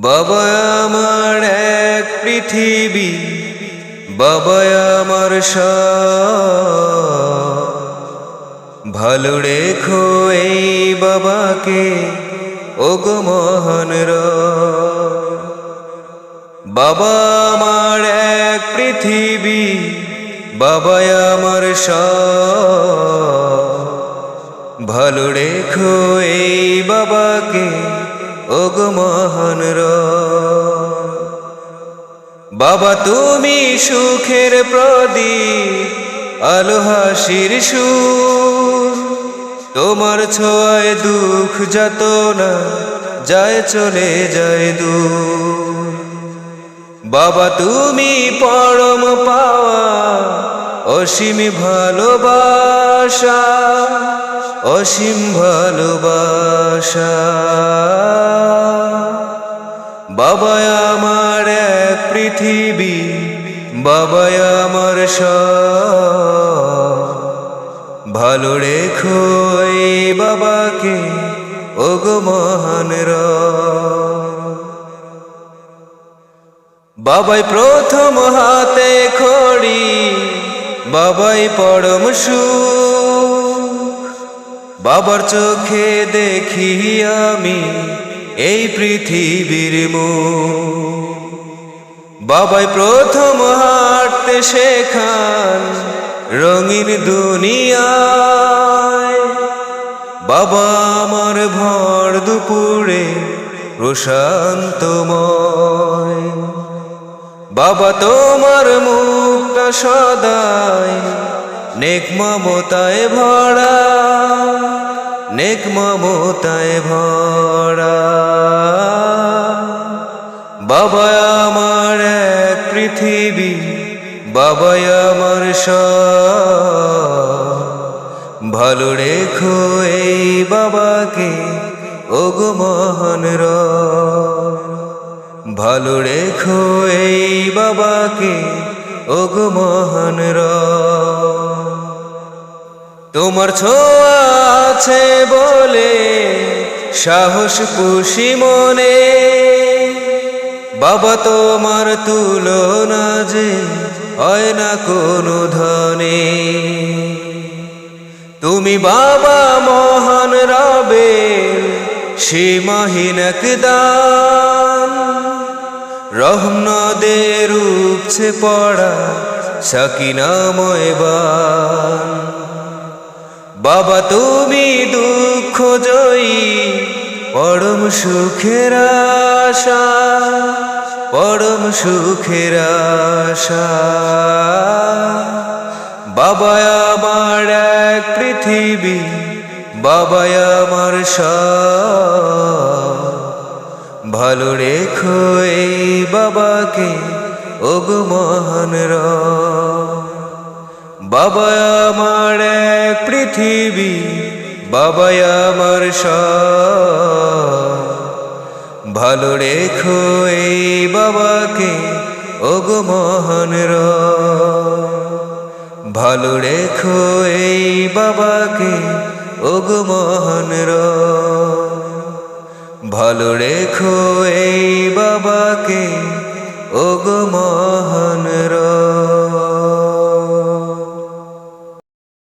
বাবা আমার এক পৃথিবী, বাবা আমার ভালো রেখো এই বাবাকে ও গো মহান। বাবা আমার এক পৃথিবী, বাবা আমার ভালো রেখো এই বাবাকে ও গো বাবা, তুমি সুখের প্রদীপ, আলো হাসির সুর। তোমার ছোঁয়ায় দুঃখ যত না যায় চলে যায় দূর। বাবা, তুমি পরম পাওয়া, অসীম ভালোবাসা অসীম ভালোবাসা। বাবা আমার এক পৃথিবী বাবা আমার ভালো রেখো এই বাবাকে, ওগো মহান। বাবাই প্রথম হাতে খড়ি বাবাই পরম সুখ বাবার চোখে দেখি আমি এই পৃথিবীর বাবাই প্রথম হাঁটতে শেখান রঙিন দুনিয়ায়। বাবা আমার ভর দুপুরে প্রশান্তময় বাবা তোমার মুখটা সদাই নেক মমতায় ভরা। নেক মমতায় ভরা বাবা আমার এক পৃথিবী বাবা আমার ভালো রেখো এই বাবাকে, ওগো মহান রব। ভালো রেখো এই বাবাকে, ওগো মহান। তোমার ছোঁয়া আছে বলে সাহস খুশি মনে। বাবা তোমার তুলনা যে হয় না কোনো ধনে। তুমি বাবা মহান রবে সীমাহীন দান রহমদের উপছে পড়া সাকিনাময় বান বাবা তুমি দুঃখ জয়ী, পরম সুখের আশা, পরম সুখের আশা বাবা আমার এক পৃথিবী, বাবা আমার ভালো রেখো এই বাবাকে, ওগো মহান রব। বাবা আমার এক পৃথিবী, বাবা আমার ভালো রেখো এই বাবাকে, ওগো রব। ভালো রেখো এই বাবাকে, ওগো রব। ভালো রেখো এই বাবাকে, ওগো মহান রব।